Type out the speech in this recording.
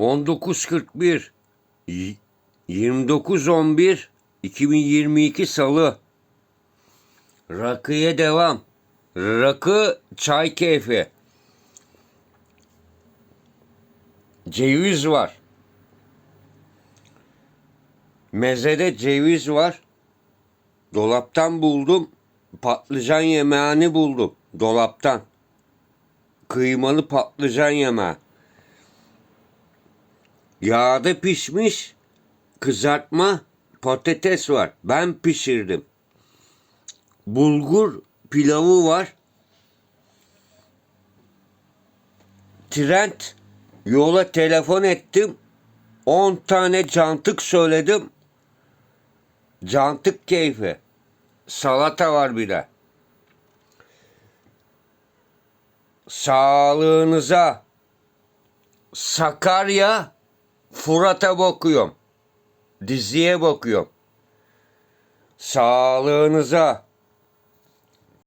19.41 Y- 29.11 2022 Salı Rakıya devam. Rakı çay keyfi. Ceviz var. Mezede ceviz var. Dolaptan buldum. Patlıcan yemeğini buldum. Dolaptan. Kıymalı patlıcan yemeği. Yağda pişmiş kızartma patates var. Ben pişirdim. Bulgur pilavı var. Trend yola telefon ettim. 10 tane cantık söyledim. Cantık keyfi. Salata var bir de. Sağlığınıza Sakarya Fırat'a bakıyorum. Diziye bakıyorum. Sağlığınıza